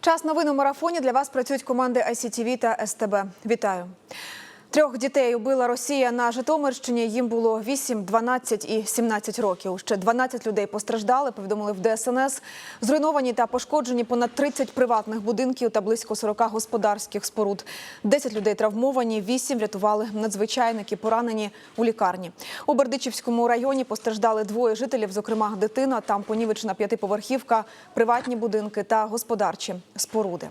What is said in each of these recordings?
Час новин у марафоні для вас працюють команди ICTV та СТБ. Вітаю. Трьох дітей убила Росія на Житомирщині. Їм було 8, 12 і 17 років. Ще 12 людей постраждали. Повідомили в ДСНС. Зруйновані та пошкоджені понад 30 приватних будинків та близько 40 господарських споруд. 10 людей травмовані, 8 врятували надзвичайники, поранені у лікарні. У Бердичівському районі постраждали двоє жителів, зокрема дитина. Там понівечена п'ятиповерхівка, приватні будинки та господарчі споруди.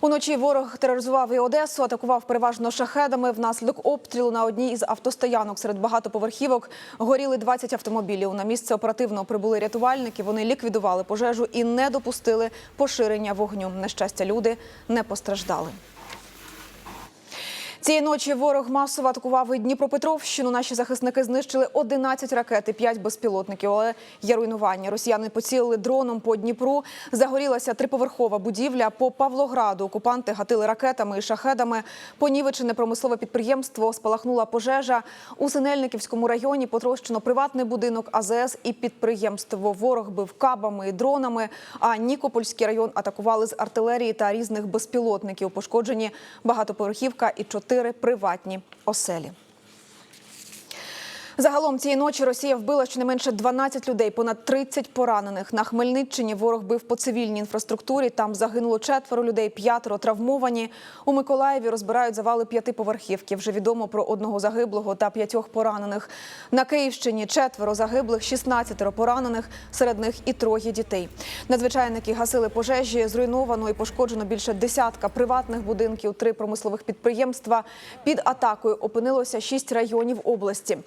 Уночі ворог тероризував і Одесу, атакував переважно шахедами. Внаслідок обстрілу на одній із автостоянок серед багатоповерхівок горіли 20 автомобілів. На місце оперативно прибули рятувальники. Вони ліквідували пожежу і не допустили поширення вогню. На щастя, люди не постраждали. Цієї ночі ворог масово атакував і Дніпропетровщину. Наші захисники знищили 11 ракет і 5 безпілотників. Але є руйнування. Росіяни поцілили дроном по Дніпру. Загорілася триповерхова будівля. По Павлограду окупанти гатили ракетами і шахедами. Понівечене промислове підприємство спалахнула пожежа. У Синельниківському районі потрощено приватний будинок АЗС і підприємство. Ворог бив кабами і дронами. А Нікопольський район атакували з артилерії та різних безпілотників. Пошкоджені багатоповерхівка і чотири приватні оселі. Загалом цієї ночі Росія вбила щонайменше 12 людей, понад 30 поранених. На Хмельниччині ворог бив по цивільній інфраструктурі. Там загинуло четверо людей, п'ятеро травмовані. У Миколаєві розбирають завали п'ятиповерхівки. Вже відомо про одного загиблого та п'ятьох поранених. На Київщині четверо загиблих, 16 поранених, серед них і троє дітей. Надзвичайники гасили пожежі, зруйновано і пошкоджено більше десятка приватних будинків, три промислових підприємства. Під атакою опинилося шість районів області.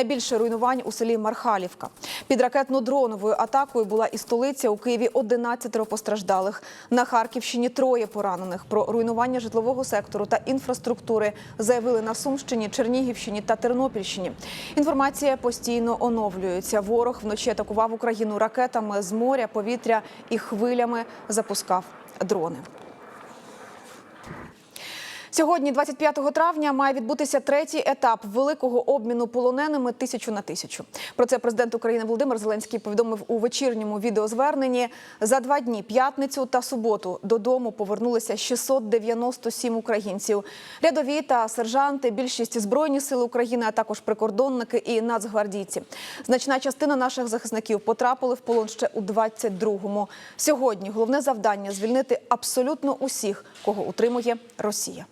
Найбільше руйнувань у селі Мархалівка. Під ракетно-дроновою атакою була і столиця. У Києві 11 постраждалих. На Харківщині троє поранених. Про руйнування житлового сектору та інфраструктури заявили на Сумщині, Чернігівщині та Тернопільщині. Інформація постійно оновлюється. Ворог вночі атакував Україну ракетами з моря, повітря і хвилями запускав дрони. Сьогодні, 25 травня, має відбутися третій етап великого обміну полоненими тисячу на тисячу. Про це президент України Володимир Зеленський повідомив у вечірньому відеозверненні. За два дні, п'ятницю та суботу, додому повернулися 697 українців. Рядові та сержанти, більшість збройні сили України, а також прикордонники і нацгвардійці. Значна частина наших захисників потрапили в полон ще у 22-му. Сьогодні головне завдання звільнити абсолютно усіх, кого утримує Росія.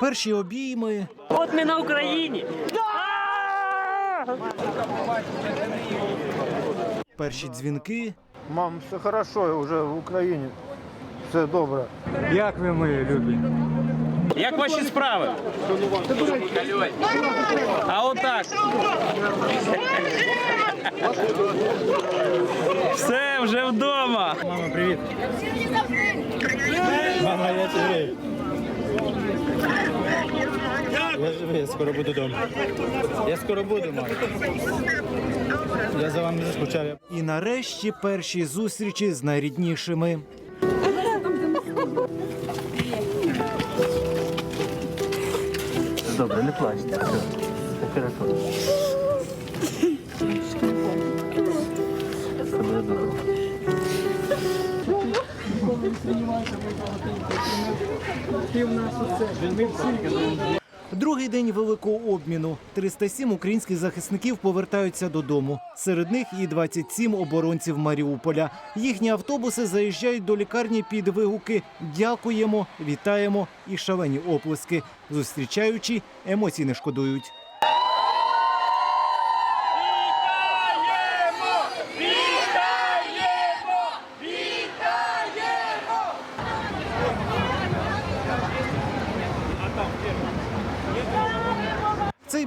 Перші обійми, От ми на Україні. перші дзвінки, Мам, все хорошо, вже в Україні. Все добре. Як ви мої любі? Як ваші справи? А отак. Все, вже вдома. Мама, привіт. Мама, я живий. Я живий, я скоро буду вдома. Я скоро буду, мама. Я за вами. Я- і нарешті перші зустрічі з найріднішими. Добре, не плачте. Все. Все хорошо. Другий день великого обміну. 307 українських захисників повертаються додому. Серед них і 27 оборонців Маріуполя. Їхні автобуси заїжджають до лікарні під вигуки Дякуємо, вітаємо і шалені оплески. Зустрічаючи, емоцій не шкодують.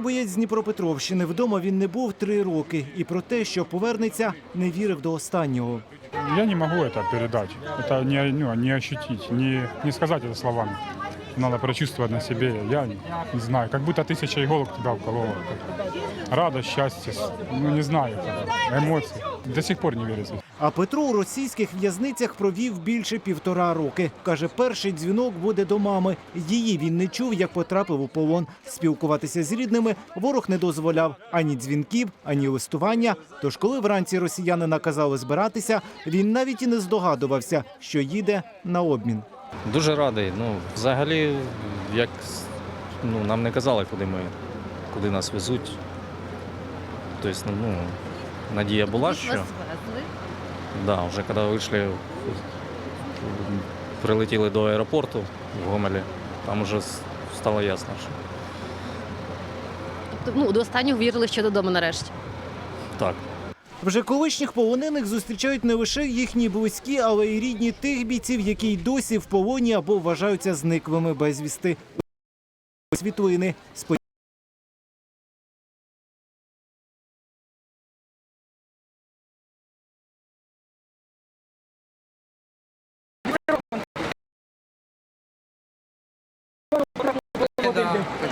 боєць з Дніпропетровщини вдома він не був три роки, і про те, що повернеться, не вірив до останнього. Я не могу это передать, это не, ну, не ощутить, не, не сказать это словами. Надо прочувствовать на себе. Я не, не знаю, как будто тысяча иголок тебя уколола. Радость, счастье, с- ну не знаю, это, эмоции. До сих пор не верится. А Петро у російських в'язницях провів більше півтора роки. Каже, перший дзвінок буде до мами. Її він не чув, як потрапив у полон. Спілкуватися з рідними ворог не дозволяв ані дзвінків, ані листування. Тож, коли вранці росіяни наказали збиратися, він навіть і не здогадувався, що їде на обмін. Дуже радий. Ну, взагалі, як ну, нам не казали, куди ми, куди нас везуть. Тобто, ну, надія була, що. Да, вже коли вийшли, прилетіли до аеропорту в Гомелі, там вже стало ясно, що Тобто, ну, до останнього вірили, що додому нарешті. так. Вже колишніх полонених зустрічають не лише їхні близькі, але й рідні тих бійців, які й досі в полоні або вважаються зниклими безвісти. Світлини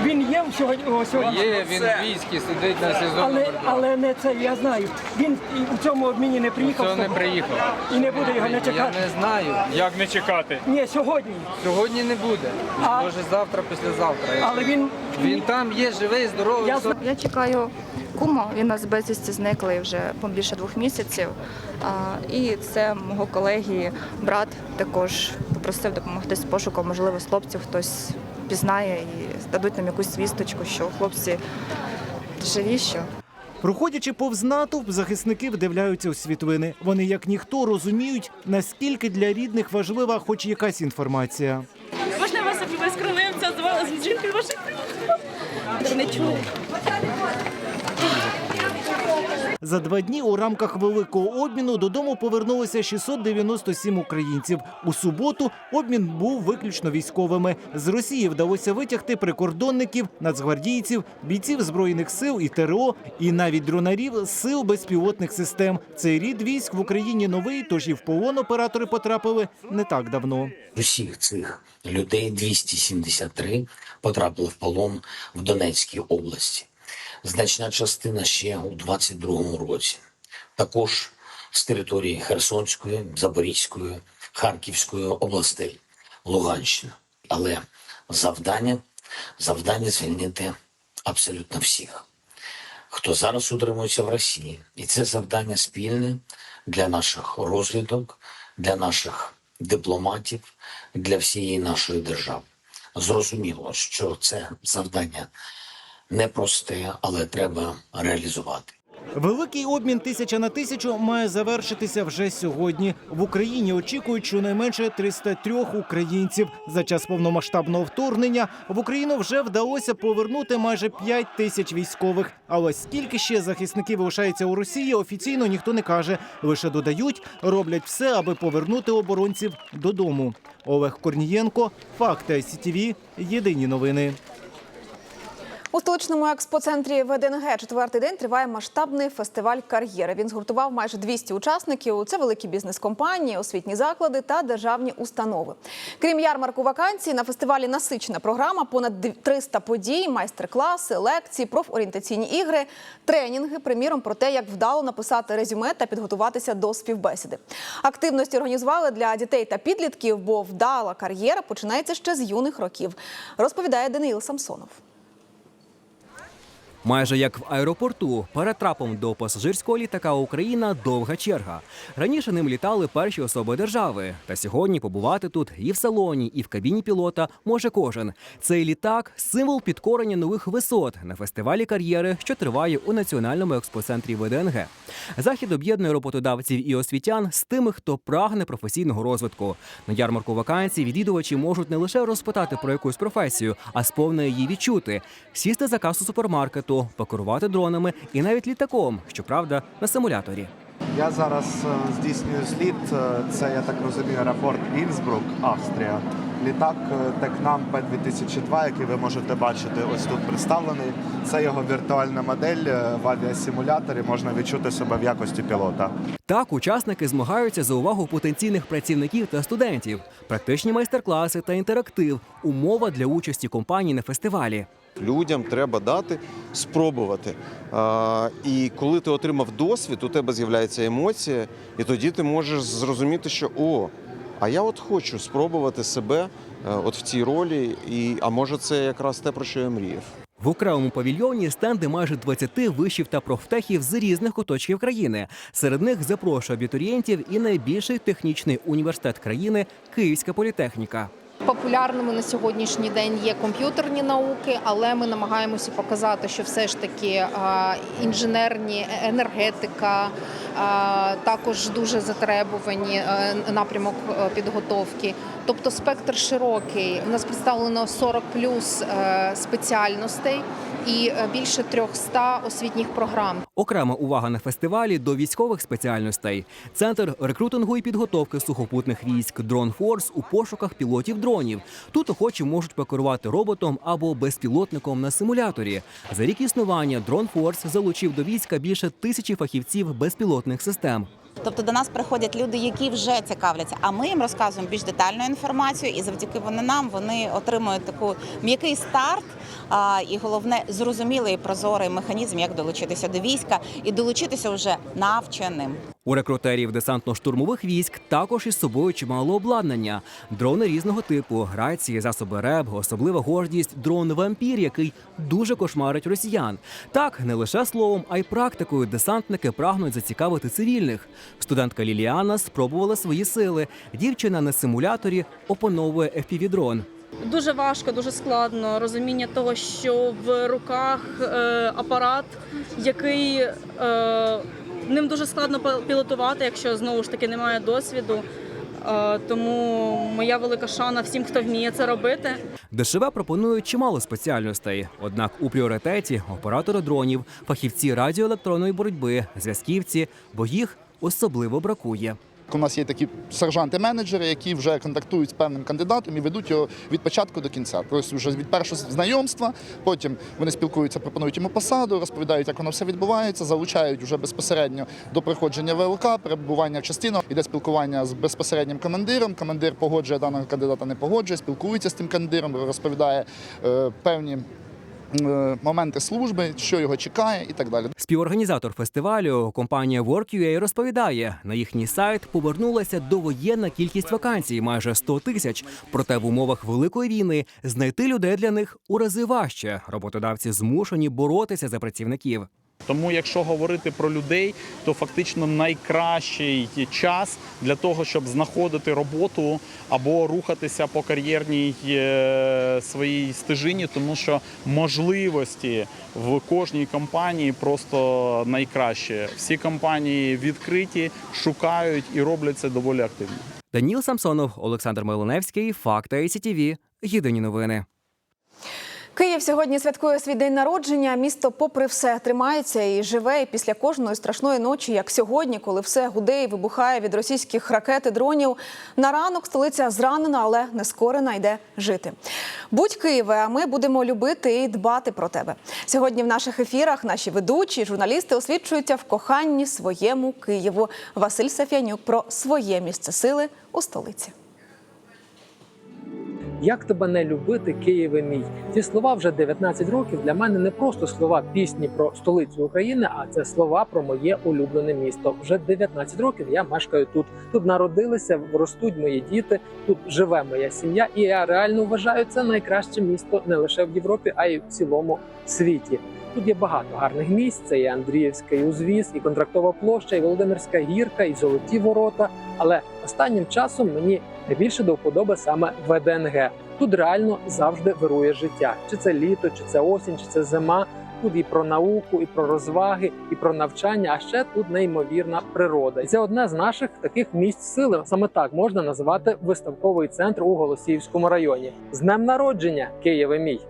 Він є сьогодні, о, сьогодні. Є, він в війську сидить на СІЗО. Але, але не це, я знаю. Він і у цьому обміні не приїхав. Хто не приїхав? І не буде його не Я чекати. не знаю. Як не чекати? Ні, сьогодні. Сьогодні не буде. А- Може завтра, післязавтра. Але він, Він там є, живий, здоровий. Я все. знаю. Я чекаю кума, він у нас безвісті зниклий вже більше двох місяців. А, І це мого колеги, брат також попросив допомогти з пошуком, можливо, з хлопців хтось пізнає і дадуть нам якусь свісточку, що хлопці живі, що Проходячи повз натовп, захисники вдивляються у світлини. Вони, як ніхто, розуміють, наскільки для рідних важлива хоч якась інформація. Можна вас без скромився з жінкою ваших не чули. За два дні у рамках великого обміну додому повернулося 697 українців. У суботу обмін був виключно військовими. З Росії вдалося витягти прикордонників, нацгвардійців, бійців збройних сил і ТРО, і навіть дронарів з сил безпілотних систем. Цей рід військ в Україні новий, тож і в полон оператори потрапили не так давно. Усіх цих людей 273 потрапили в полон в Донецькій області. Значна частина ще у 22-му році. Також з території Херсонської, Запорізької, Харківської областей, Луганщина. Але завдання завдання звільнити абсолютно всіх, хто зараз утримується в Росії. І це завдання спільне для наших розвідок, для наших дипломатів, для всієї нашої держави. Зрозуміло, що це завдання непросте, але треба реалізувати. Великий обмін тисяча на тисячу має завершитися вже сьогодні. В Україні очікують щонайменше 303 українців. За час повномасштабного вторгнення в Україну вже вдалося повернути майже 5 тисяч військових. Але скільки ще захисників лишається у Росії, офіційно ніхто не каже. Лише додають, роблять все, аби повернути оборонців додому. Олег Корнієнко, факти ICTV, Єдині новини. У столичному експоцентрі ВДНГ четвертий день триває масштабний фестиваль кар'єри. Він згуртував майже 200 учасників. Це великі бізнес-компанії, освітні заклади та державні установи. Крім ярмарку вакансій, на фестивалі насичена програма, понад 300 подій, майстер-класи, лекції, профорієнтаційні ігри, тренінги, приміром про те, як вдало написати резюме та підготуватися до співбесіди. Активності організували для дітей та підлітків, бо вдала кар'єра починається ще з юних років. Розповідає Даниїл Самсонов. Майже як в аеропорту, перед трапом до пасажирського літака Україна довга черга. Раніше ним літали перші особи держави. Та сьогодні побувати тут і в салоні, і в кабіні пілота може кожен. Цей літак символ підкорення нових висот на фестивалі кар'єри, що триває у національному експоцентрі ВДНГ. Захід об'єднує роботодавців і освітян з тими, хто прагне професійного розвитку. На ярмарку вакансій відвідувачі можуть не лише розпитати про якусь професію, а сповна її відчути, сісти за касу супермаркету, покерувати дронами і навіть літаком, щоправда, на симуляторі. Я зараз е, здійснюю слід. Е, Це, я так розумію, аеропорт Інсбрук, Австрія. Літак е, Текнам П-2002, який ви можете бачити ось тут представлений. Це його віртуальна модель в авіасимуляторі. Можна відчути себе в якості пілота. Так, учасники змагаються за увагу потенційних працівників та студентів, практичні майстер-класи та інтерактив, умова для участі компаній на фестивалі. Людям треба дати спробувати. А, і коли ти отримав досвід, у тебе з'являється емоція, і тоді ти можеш зрозуміти, що о, а я от хочу спробувати себе е, от в цій ролі, і а може це якраз те, про що я мріяв. В окремому павільйоні стенди майже 20 вишів та профтехів з різних куточків країни. Серед них запрошує абітурієнтів і найбільший технічний університет країни Київська політехніка. Популярними на сьогоднішній день є комп'ютерні науки, але ми намагаємося показати, що все ж таки інженерні е, енергетика також дуже затребувані е, напрямок е, підготовки. Тобто спектр широкий. У нас представлено 40 плюс е, спеціальностей і е, більше 300 освітніх програм. Окрема увага на фестивалі до військових спеціальностей. Центр рекрутингу і підготовки сухопутних військ Дрон Форс у пошуках пілотів дронів. Тут охочі можуть покерувати роботом або безпілотником на симуляторі. За рік існування Дрон Форс залучив до війська більше тисячі фахівців безпілотних систем. Тобто до нас приходять люди, які вже цікавляться, а ми їм розказуємо більш детальну інформацію, і завдяки вони нам вони отримують таку м'який старт. І головне зрозумілий і прозорий механізм, як долучитися до війська і долучитися вже навченим. У рекрутерів десантно-штурмових військ також із собою чимало обладнання: дрони різного типу, рації, засоби РЕБ, особлива гордість дрон вампір, який дуже кошмарить росіян. Так не лише словом, а й практикою десантники прагнуть зацікавити цивільних. Студентка Ліліана спробувала свої сили. Дівчина на симуляторі опановує FPV-дрон. Дуже важко, дуже складно розуміння того, що в руках е, апарат, який е, ним дуже складно пі- пілотувати, якщо знову ж таки немає досвіду. Тому моя велика шана всім, хто вміє це робити. ДШВ пропонують чимало спеціальностей. Однак у пріоритеті оператори дронів, фахівці радіоелектронної боротьби, зв'язківці, бо їх особливо бракує. У нас є такі сержанти-менеджери, які вже контактують з певним кандидатом і ведуть його від початку до кінця. Тобто вже від першого знайомства, потім вони спілкуються, пропонують йому посаду, розповідають, як воно все відбувається, залучають вже безпосередньо до приходження ВЛК, перебування в частину, іде спілкування з безпосереднім командиром. Командир погоджує даного кандидата, не погоджує, спілкується з тим кандидатом, розповідає е, певні. Е, Моменти служби, що його чекає, і так далі. Співорганізатор фестивалю компанія WorkUA розповідає, на їхній сайт повернулася довоєнна кількість вакансій, майже 100 тисяч. Проте в умовах великої війни знайти людей для них у рази важче. Роботодавці змушені боротися за працівників. Тому, якщо говорити про людей, то фактично найкращий час для того, щоб знаходити роботу або рухатися по кар'єрній е, своїй стежині, тому що можливості в кожній компанії просто найкраще. Всі компанії відкриті, шукають і роблять це доволі активно. Даніл Самсонов, Олександр Милоневський, Факта ICTV. Єдині новини. Київ сьогодні святкує свій день народження. Місто, попри все, тримається і живе і після кожної страшної ночі, як сьогодні, коли все гуде і вибухає від російських ракет і дронів. На ранок столиця зранена, але не скорена йде жити. Будь Києве, а ми будемо любити і дбати про тебе. Сьогодні в наших ефірах наші ведучі, журналісти освічуються в коханні своєму Києву. Василь Сафянюк про своє місце сили у столиці. Як тебе не любити, Києве мій? Ці слова вже 19 років для мене не просто слова пісні про столицю України, а це слова про моє улюблене місто. Вже 19 років я мешкаю тут. Тут народилися, ростуть мої діти, тут живе моя сім'я, і я реально вважаю це найкраще місто не лише в Європі, а й в цілому світі. Тут є багато гарних місць. Це і Андріївська, і Узвіз, і Контрактова площа, і Володимирська гірка, і Золоті ворота. Але останнім часом мені найбільше до вподоби саме ВДНГ. Тут реально завжди вирує життя. Чи це літо, чи це осінь, чи це зима. Тут і про науку, і про розваги, і про навчання. А ще тут неймовірна природа. І це одне з наших таких місць сили. Саме так можна назвати виставковий центр у Голосіївському районі. З днем народження, Києве мій!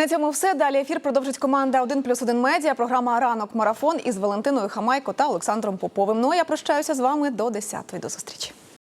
На цьому все. Далі ефір продовжить команда «1 плюс 1 медіа. Програма Ранок Марафон із Валентиною Хамайко та Олександром Поповим. Ну а я прощаюся з вами до 10-ї. До зустрічі.